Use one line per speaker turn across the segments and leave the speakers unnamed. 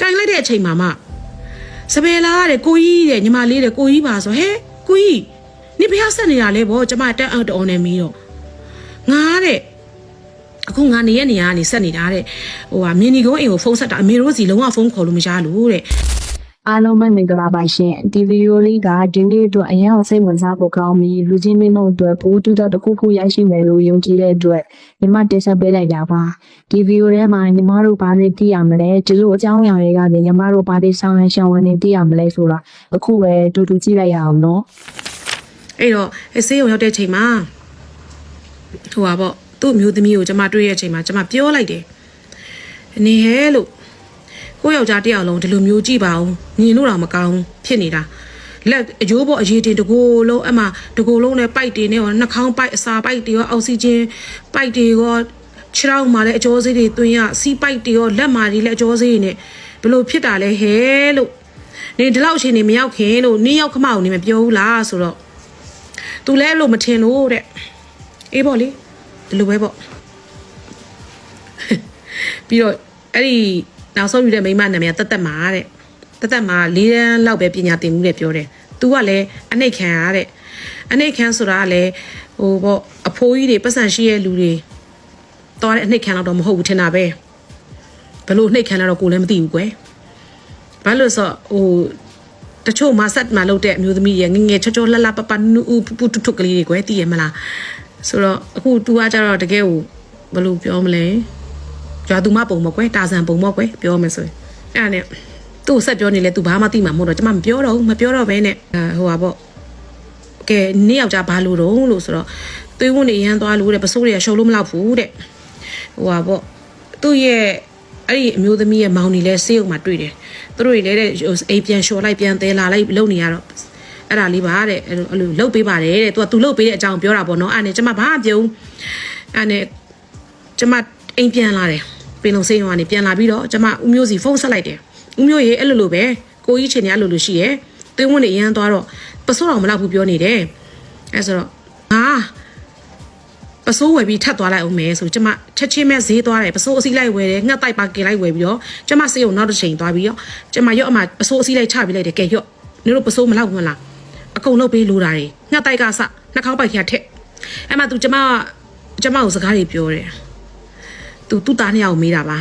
ကင်လိုက်တဲ့အချိန်မှာမှစပယ်လာတဲ့ကိုကြီးတဲ့ညီမလေးတဲ့ကိုကြီးပါဆိုဟဲ့ကိုကြီးနေဘယ်ဆက်နေတာလဲဗောကျမတက်အောက်တော်နေမီတော့ငါတဲ့အခုငါနေရနေရကနေဆက်နေတာတဲ့ဟိုဟာမြင်းဒီကုန်းအိမ်ကိုဖုန်းဆက်တာအမေတို့စီလုံးဝဖုန်းခေါ်လို့မရလို့တဲ့
အားလုံးပဲမင်္ဂလာပါရှင်ဒီဗီဒီယိုလေးကဒီနေ့အတွက်အရင်စိတ်ဝင်စားဖို့ကောင်းပြီးလူချင်းမင်းတို့အတွက်ဘိုးတူတော့တစ်ခုခုရရှိမယ်လို့ယုံကြည်တဲ့အတွက်ညီမတင်ဆက်ပေးလိုက်တာပါဒီဗီဒီယိုထဲမှာညီမတို့ဘာတွေသိရမလဲကျတို့အကြောင်းအရာတွေကနေညီမတို့ဘာတွေဆောင်ရန်ရှောင်ဝင်နေသိရမလဲဆိုတာအခုပဲတူတူကြည့်လိုက်ရအောင်နော်
အဲ့တော့အဲဆေးရုံရောက်တဲ့အချိန်မှာဟိုပါပေါ့သူ့အမျိုးသမီးကိုကျမတွေ့တဲ့အချိန်မှာကျမပြောလိုက်တယ်အနေဟဲလို့ ကိုယ့်ယောက်ျားတစ်ယောက်လုံးဒီလိုမျိုးကြည့်ပါဦးမြင်လို့တော့မကောင်းဘူးဖြစ်နေတာလက်အယိုးပေါ်အရေးတင်တကိုယ်လုံးအမှတကိုယ်လုံးနဲ့ပိုက်တင်နဲ့ရောနှာခေါင်းပိုက်အစာပိုက်တွေရောအောက်ဆီဂျင်ပိုက်တွေရောခြေထောက်မှာလည်းအကျော်စေးတွေသွင်းရစီးပိုက်တွေရောလက်မာတွေလည်းအကျော်စေးတွေနဲ့ဘလို့ဖြစ်တာလဲဟဲလို့နေဒီလောက်အချိန်နေမရောက်ခင်လို့နင်းရောက်ခမောက်နေမပြောဘူးလားဆိုတော့သူလည်းအဲ့လိုမထင်လို့တဲ့အေးပေါ့လေဒီလိုပဲပေါ့ပြီးတော့အဲ့ဒီ နောက်ဆုံးယူတဲ့မိန်းမနာမည်ကတသက်မာတဲ့တသက်မာ၄တန်းလောက်ပဲပညာသင်မှုတဲ့ပြောတယ်သူကလည်းအနှိတ်ခံရတဲ့အနှိတ်ခံဆိုတာကလည်းဟိုပေါ့အဖိုးကြီးတွေပတ်စံရှိရဲ့လူတွေတော်တဲ့အနှိတ်ခံတော့မဟုတ်ဘူးထင်တာပဲဘယ်လိုနှိတ်ခံလဲတော့ကိုလည်းမသိဘူးကွယ်ဘာလို့လဲဆိုတော့ဟိုတချို့မဆက်မလုပ်တဲ့အမျိုးသမီးရငယ်ငယ်ချောချောလှလှပပနူပူပူတုတုကလေးတွေကွယ်သိရမလားဆိုတော့အခု तू ကကြတော့တကယ်ကိုဘယ်လိုပြောမလဲ ကြွားသူမပုံမကွယ်တာဆန်ပုံမကွယ်ပြောမယ်ဆိုရင်အဲ့ဒါနဲ့သူ့ဆက်ပြောနေလဲ तू ဘာမှသိမှာမဟုတ်တော့ကျမမပြောတော့ဘူးမပြောတော့ဘဲနဲ့ဟိုပါပေါ့ကဲနေ့ယောက်ျားဘာလို့တော့လို့ဆိုတော့သွေးဝန်းနေရမ်းသွားလို့တဲ့ပစိုးတွေကရှုံလို့မလောက်ဘူးတဲ့ဟိုပါပေါ့သူ့ရဲ့အဲ့ဒီအမျိုးသမီးရဲ့မောင်နေလဲဆေးရုံမှာတွေ့တယ်သူတို့တွေလည်းတဲ့အိမ်ပြန်လျှော်လိုက်ပြန်သေးလာလိုက်လုံနေရတော့အဲ့ဒါလေးပါတဲ့အဲ့လိုအဲ့လိုလှုပ်ပေးပါတယ်တဲ့သူကသူလှုပ်ပေးတဲ့အကြောင်းပြောတာပေါ့နော်အဲ့နဲ့ကျမဘာမှပြုံးအဲ့နဲ့ကျမအိမ်ပြန်လာတယ် ပင်လုံဆေးရုံကနေပြန်လာပြီးတော့ကျမဦးမျိုးစီဖုန်းဆက်လိုက်တယ်ဦးမျိုးရေအဲ့လိုလိုပဲကိုကြီးချင်နေအဲ့လိုလိုရှိရဲ့သွေးဝန်းနေရမ်းသွားတော့ပစိုးတော်မလောက်ဘူးပြောနေတယ်အဲ့ဆိုတော့ဟာပစိုးဝယ်ပြီးထပ်သွားလိုက်အောင်မယ်ဆိုကျမချက်ချင်းမဲ့ဈေးသွားတယ်ပစိုးအစီလိုက်ဝယ်တယ်ငှက်တိုက်ပါကင်လိုက်ဝယ်ပြီးတော့ကျမဆေးရုံနောက်တစ်ချိန်သွားပြီးတော့ကျမရော့အမပစိုးအစီလိုက်ချပြီးလိုက်တယ်ကဲရော့နင်တို့ပစိုးမလောက်ဘူးမလားအကုန်လုပ်ပေးလိုတာတွေငှက်တိုက်ကစနှာခေါင်းပိုက်ခရထက်အဲ့မှာ तू ကျမကျမကိုစကားတွေပြောတယ် သူသူ့သားနှစ်ယောက်မေးတာပါ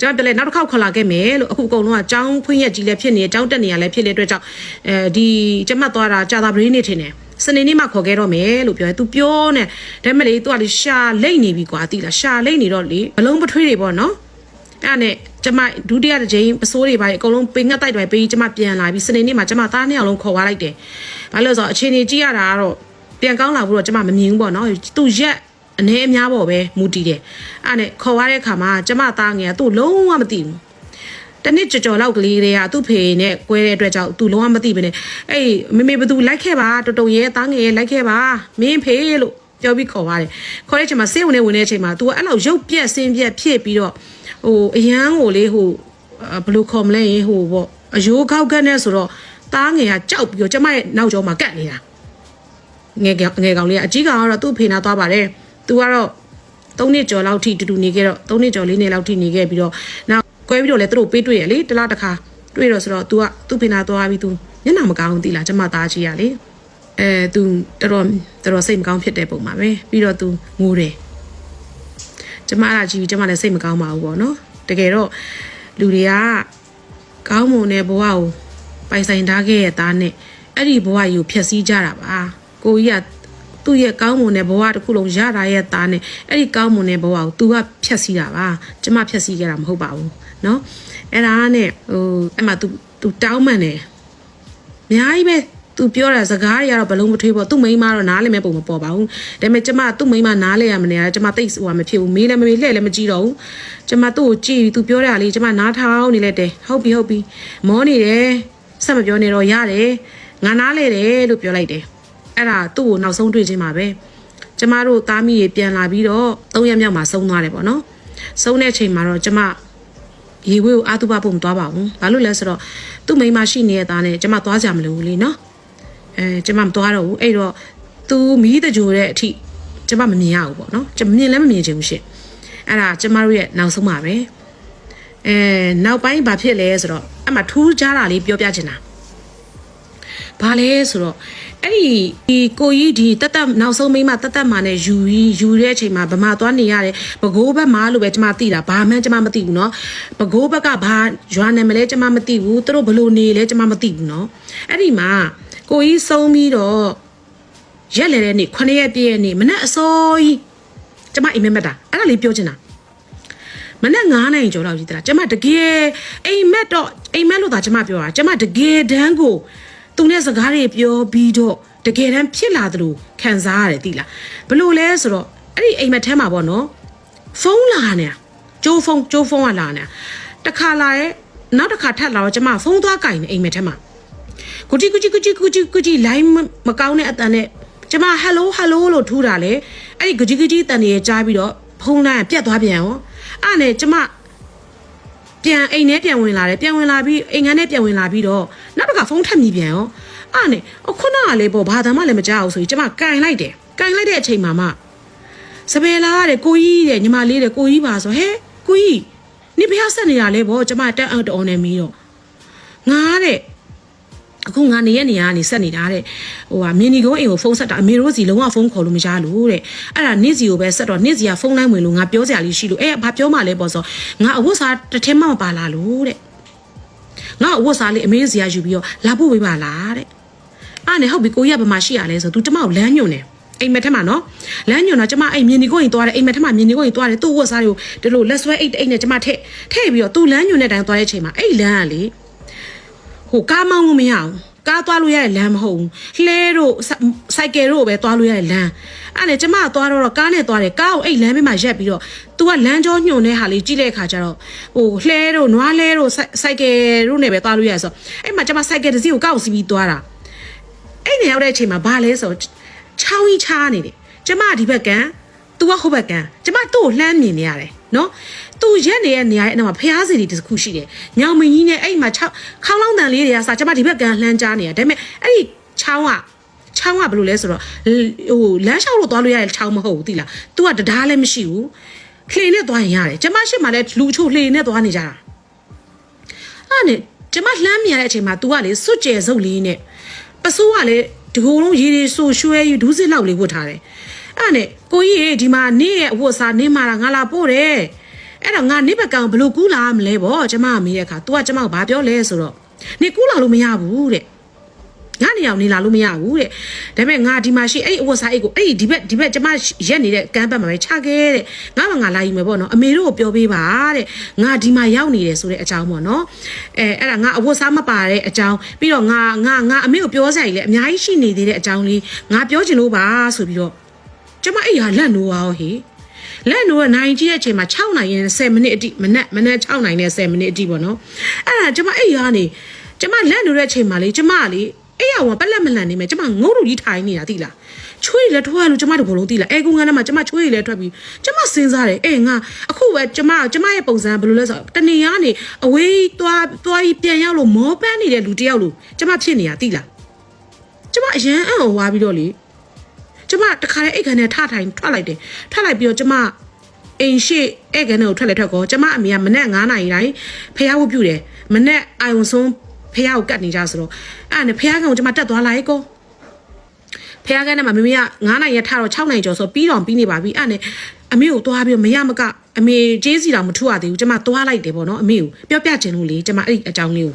ကျွန်တော်တလဲနောက်တစ်ခေါက်ခေါ်လာခဲ့မယ်လို့အခုအကုန်လုံးကចောင်းဖွင့်ရက်ကြီးလည်းဖြစ်နေចောင်းတက်နေရလည်းဖြစ်တဲ့အတွက်ကြောင့်အဲဒီကျမသွားတာကြာတာပရင်းနေထင်တယ်စနေနေ့မှခေါ်ခဲ့တော့မယ်လို့ပြောတယ်။ तू ပြောနေဒါမဲ့လေ तू ကလေရှာလိတ်နေပြီကွာတိလားရှာလိတ်နေတော့လေဘလုံးပထွေးတွေပေါ့နော်။အဲ့ဒါနဲ့ကျမဒုတိယတစ်ချိန်ပစိုးတွေပါအကုန်လုံးပေးငတ်တိုက်တွေပေးကျမပြန်လာပြီစနေနေ့မှာကျမသားနှစ်ယောက်လုံးခေါ်သွားလိုက်တယ်။ဘာလို့လဲဆိုတော့အချိန်ကြီးကြည့်ရတာကတော့ပြန်ကောင်းလာဖို့တော့ကျမမမြင်ဘူးပေါ့နော်။သူရက် အနေအများပေါ့ပဲမူတည်တယ်အဲ့နဲ့ခေါ်ရတဲ့ခါမှာကျမသားငယ်ကသူ့လုံးဝမသိဘူးတနစ်ကြော်ကြော်လောက်ကလေးတွေကသူ့ဖေနဲ့ကွဲတဲ့အတွက်ကြောင့်သူလုံးဝမသိဘဲနဲ့အေးမေမေဘသူလိုက်ခဲ့ပါတော်တော်ရဲ့သားငယ်ရဲ့လိုက်ခဲ့ပါမင်းဖေလို့ပြောပြီးခေါ်ပါတယ်ခေါ်တဲ့အချိန်မှာစေးဝင်နေဝင်တဲ့အချိန်မှာ तू ကအဲ့လောက်ရုပ်ပြက်ဆင်းပြက်ဖြစ်ပြီးတော့ဟိုအရန်ကိုလေဟိုဘယ်လိုခေါ်မလဲဟိုပေါ့အယိုးခောက်ကနဲ့ဆိုတော့သားငယ်ကကြောက်ပြီးတော့ကျမရဲ့နောက်ကျောမှာကတ်နေတာငယ်ငယ်ကောင်လေးကအကြီးကောင်ကတော့သူ့ဖေနာသွားပါတယ်။ तू ကတော့၃နှစ်ကျော်လောက်ထိတူတူနေခဲ့တော့၃နှစ်ကျော်၄နှစ်လောက်ထိနေခဲ့ပြီးတော့နောက်ကွဲပြီးတော့လဲသူတို့ပေးတွေ့ရလေတစ်လားတစ်ခါတွေ့တော့ဆိုတော့ तू ကသူ့ဖေနာသွားပြီး तू မျက်နှာမကောင်းဘူးတိလားကျမသားကြီးရလေအဲ तू တော်တော်တော်တော်စိတ်မကောင်းဖြစ်တဲ့ပုံပါပဲပြီးတော့ तू ငိုတယ်ကျမအဲ့ဒါကြည့်ပြီးကျမလည်းစိတ်မကောင်းပါဘူးပေါ့နော်တကယ်တော့လူတွေကကောင်းမွန်တဲ့ဘဝကိုပိုင်ဆိုင်ထားခဲ့ရဲ့သားနဲ့အဲ့ဒီဘဝကြီးကိုဖျက်ဆီးကြတာပါကိုကြီးက သူ့ရဲ့ကောင်းမွန်တဲ့ဘဝတစ်ခုလုံးရတာရဲ့သားနဲ့အဲ့ဒီကောင်းမွန်တဲ့ဘဝကို तू ကဖြတ်စည်းတာပါကျမဖြတ်စည်းခဲ့တာမဟုတ်ပါဘူးเนาะအဲ့ဒါနဲ့ဟိုအဲ့မှာ तू तू တောင်းမှန်တယ်အများကြီးပဲ तू ပြောတာစကားတွေကတော့ဘလုံးမထွေးပေါ့သူ့မိန်းမတော့နားလည်းမဲ့ပုံမပေါ်ပါဘူးဒါပေမဲ့ကျမသူ့မိန်းမနားလဲရမနေရကျမတိတ်ဟိုမဖြစ်ဘူးမေးလည်းမမေးလှဲ့လည်းမကြည့်တော့ဘူးကျမသူ့ကိုကြည့်ပြီး तू ပြောတာလေးကျမနားထောင်နေလိုက်တယ်ဟုတ်ပြီဟုတ်ပြီမောနေတယ်ဆက်မပြောနေတော့ရတယ်ငါနားလဲတယ်လို့ပြောလိုက်တယ် အဲ့ဒါသူ့ကိုနောက်ဆုံးတွေ့ချင်းမှာပဲကျမတို့သားမိရေပြန်လာပြီးတော့၃ရက်မြောက်မှာဆုံးသွားတယ်ပေါ့နော်ဆုံးတဲ့အချိန်မှာတော့ကျမရေဝေးကိုအာတုပဖို့မသွားပါဘူးဘာလို့လဲဆိုတော့သူ့မိန်းမရှိနေတဲ့သားနဲ့ကျမသွားကြမလို့ဘူးလေနော်အဲကျမမသွားတော့ဘူးအဲ့တော့သူမီးတကြိုတဲ့အထိကျမမမြင်ရဘူးပေါ့နော်ကျမမြင်လည်းမမြင်ချင်ဘူးရှင့်အဲ့ဒါကျမတို့ရဲ့နောက်ဆုံးပါပဲအဲနောက်ပိုင်းဘာဖြစ်လဲဆိုတော့အမှထူးခြားတာလေးပြောပြချင်တာ ဘာလဲဆိုတော့အဲ့ဒီဒီကိုကြီးဒီတက်တက်နောက်ဆုံးမိန်းမတက်တက်မာနဲ့ယူပြီးယူတဲ့အချိန်မှာဗမာသွားနေရတယ်ဘကိုးဘက်မှာလို့ပဲကျွန်မသိတာဘာမှကျွန်မမသိဘူးเนาะဘကိုးဘက်ကဘာရွာနာမည်လဲကျွန်မမသိဘူးသူတို့ဘလို့နေလဲကျွန်မမသိဘူးเนาะအဲ့ဒီမှာကိုကြီးဆုံးပြီးတော့ရက်လေတဲ့နေ့9ရက်ပြည့်ရဲ့နေ့မနေ့အစောကြီးကျွန်မအိမ်မက်မက်တာအဲ့ဒါလေးပြောချင်တာ မနေ့9နိုင်ကျော်တော့ကြီးတလားကျမတကယ်အိမ်မက်တော့အိမ်မက်လို့သာကျမပြောတာကျမတကယ်တန်းကို သူနဲ့စကားတွေပြောပြီးတော့တကယ်တမ်းဖြစ်လာသလိုခံစားရတယ်တိလားဘလို့လဲဆိုတော့အဲ့ဒီအိမ်မက်ထဲမှာပေါ့နော်ဖုန်းလာနေကျိုးဖုန်းကျိုးဖုန်းကလာနေတခါလာရဲ့နောက်တစ်ခါထပ်လာတော့ကျမဖုန်းသွားကင်နေအိမ်မက်ထဲမှာကူတီကူတီကူတီကူတီကူတီလိုင်းမကောင်းတဲ့အတန်နဲ့ကျမဟယ်လိုဟယ်လိုလို့ထူးတာလေအဲ့ဒီကူတီကူတီတန်တွေကြားပြီးတော့ဖုန်းလိုင်းကပြတ်သွားပြန်ရောအဲ့နဲ့ကျမ ပြန်အိမ်ထဲပြန်ဝင်လာတယ်ပြန်ဝင်လာပြီးအိမ်ငန်းထဲပြန်ဝင်လာပြီးတော့နောက်တစ်ခါဖုန်းထပ်မြည်ပြန်ရောအဲ့နဲ့အခုနကလေပေါ့ဘာသာမှလည်းမကြောက်ဘူးဆိုပြီးကျမကန်လိုက်တယ်ကန်လိုက်တဲ့အချိန်မှာမှစပယ်လာတဲ့ကိုကြီးတဲ့ညီမလေးတဲ့ကိုကြီးပါဆိုဟဲကိုကြီးနေဖျားဆက်နေတာလေပေါ့ကျမတက်အောက်တော်နေမီတော့ငါတဲ့ အခုငါနေရနေရကနေဆက်နေတာတဲ့ဟိုဟာမင်းဒီကုန်းအိမ်ကိုဖုန်းဆက်တာအမေတို့စီလုံးဝဖုန်းခေါ်လို့မရလို့တဲ့အဲ့ဒါနေ့စီကိုပဲဆက်တော့နေ့စီကဖုန်းလိုင်းဝင်လို့ငါပြောစရာလေးရှိလို့အဲ့ဘာပြောမှလဲပေါ့ဆိုငါအဝတ်စားတစ်ထင်းမှမပါလာလို့တဲ့ငါအဝတ်စားလေးအမေစီကယူပြီးတော့လာဖို့ဝေးပါလားတဲ့အဲ့နဲ့ဟုတ်ပြီကိုကြီးကဘာမှရှိရလဲဆို तू ကျမကိုလမ်းညွန်တယ်အိမ်မက်ထက်မှာနော်လမ်းညွန်တော့ကျမအိမ်မြင်ဒီကိုရင်သွားတယ်အိမ်မက်ထက်မှာမြင်ဒီကိုရင်သွားတယ်သူ့ဝတ်စားတွေကိုဒီလိုလက်ဆွဲအိတ်အိတ်နဲ့ကျမထည့်ထည့်ပြီးတော့ तू လမ်းညွန်တဲ့အတိုင်းသွားတဲ့အချိန်မှာအဲ့လမ်းကလေ ဟိုကားမောင်းလို့မရအောင်ကားသွားလို့ရတဲ့လမ်းမဟုတ်ဘူးလှဲတို့စိုက်ကယ်တို့ပဲသွားလို့ရတဲ့လမ်းအဲ့နဲ့ကျမသွားတော့ကားနဲ့သွားတယ်ကားကိုအဲ့လမ်းဘေးမှာရက်ပြီးတော့ तू ကလမ်းကြောညွန်တဲ့ဟာလေးကြည့်တဲ့အခါကျတော့ဟိုလှဲတို့နွားလှဲတို့စိုက်ကယ်တို့နဲ့ပဲသွားလို့ရဆိုအဲ့မှာကျမစိုက်ကယ်တစ်စီးကိုကောက်စီးပြီးသွားတာအဲ့နေရောက်တဲ့အချိန်မှာဘာလဲဆိုချောင်းကြီးချားနေတယ်ကျမဒီဘက်ကန်း तू ကဟိုဘက်ကန်းကျမသူ့ကိုလှမ်းမြင်နေရတယ် နော်သူရက်နေတဲ့နေရာရဲ့အနောက်မှာဖျားစီတွေတစ်ခုရှိတယ်။ညောင်မင်းကြီးနဲ့အဲ့မှာ6ခေါင်းလောင်းတန်လေးတွေကစကျမဒီဘက်ကန်လှမ်းကြားနေရဒါပေမဲ့အဲ့ဒီချောင်းကချောင်းကဘယ်လိုလဲဆိုတော့ဟိုလမ်းလျှောက်လို့သွားလို့ရတဲ့ချောင်းမဟုတ်ဘူးသိလား။ तू ကတရားလည်းမရှိဘူး။လှေနဲ့သွားရင်ရတယ်။ကျမရှိမှလည်းလူချို့လှေနဲ့သွားနေကြတာ။အဲ့နဲ့ကျမလှမ်းမြင်ရတဲ့အချိန်မှာ तू ကလေစွတ်ကျဲစုပ်လေးနဲ့ပစိုးကလည်းဒီကိုယ်လုံးရေတွေဆူရွှဲယူဒူးစစ်လောက်လေးဝတ်ထားတယ်။ အဲ့နဲ့ကိုကြီးရေဒီမှာနေရဲ့အဝတ်စားနေမှာငါလာပို့တယ်။အဲ့တော့ငါနိဘကောင်ဘလို့ကူးလာမလဲဗောကျမမေးတဲ့အခါ तू ကကျမကိုဘာပြောလဲဆိုတော့နေကူးလာလို့မရဘူးတဲ့ငါနေအောင်နေလာလို့မရဘူးတဲ့ဒါပေမဲ့ငါဒီမှာရှိအဲ့ဒီအဝတ်စားအိတ်ကိုအဲ့ဒီဒီဘက်ဒီဘက်ကျမရက်နေတဲ့ကမ်းဘက်မှာပဲခြာခဲ့တဲ့ငါမှငါလာယူမယ်ဗောနော်အမေတို့ကိုပြောပေးပါတဲ့ငါဒီမှာရောက်နေတယ်ဆိုတဲ့အကြောင်းဗောနော်အဲအဲ့ဒါငါအဝတ်စားမပါတဲ့အကြောင်းပြီးတော့ငါငါငါအမေကိုပြောစရာကြီးလေအများကြီးရှိနေသေးတဲ့အကြောင်းလေးငါပြောချင်လို့ပါဆိုပြီးတော့ ကျမအဲ့ဟာလက်နိုးအောင်ဟေးလက်နိုးကနိုင်ကြီးတဲ့အချိန်မှာ6နိုင်ရင်10မိနစ်အတိမနက်မနက်6နိုင်နဲ့10မိနစ်အတိပေါ့နော်အဲ့ဒါကျမအဲ့ရကနေကျမလက်နိုးတဲ့အချိန်မှာလေကျမကလေအဲ့ရကပလက်မလန်နေမယ်ကျမငုံလူကြီးထိုင်နေတာသိလားချွေးလည်းထွက်ရလို့ကျမတို့ဘလုံးသိလားအဲကုန်းကန်းထဲမှာကျမချွေးလည်းထွက်ပြီးကျမစဉ်းစားတယ်အေးငါအခုပဲကျမကျမရဲ့ပုံစံဘယ်လိုလဲဆိုတော့တနေရကနေအဝေးသွားသွားပြီးပြန်ရောက်လို့မောပန်းနေတဲ့လူတယောက်လို့ကျမဖြစ်နေတာသိလားကျမအရန်အံ့ဩသွားပြီးတော့လေ ကျမတခါလေအိတ်ခမ်းနဲ့ထထိုင်ထွက်လိုက်တယ်ထွက်လိုက်ပြီးတော့ကျမအိမ်ရှိဧကန်ကိုထွက်လေထွက်ကောကျမအမေကမနဲ့9နာရီတိုင်းဖះဝတ်ပြူတယ်မနဲ့အာယုံဆုံးဖះကိုကတ်နေကြဆိုတော့အဲ့ဒါနဲ့ဖះကောင်ကျမတက်သွားလိုက်ကောဖះကန်နဲ့မမမေက9နာရီရထတော့6နာရီကျော်ဆိုပြီးတော့ပြီးနေပါပြီအဲ့ဒါနဲ့အမေကိုသွားပြီးမရမကအမေကျေးစီတော်မထူရသေးဘူးကျမသွားလိုက်တယ်ပေါ့နော်အမေကိုပြောပြချင်လို့လေကျမအဲ့ဒီအကြောင်းလေးကို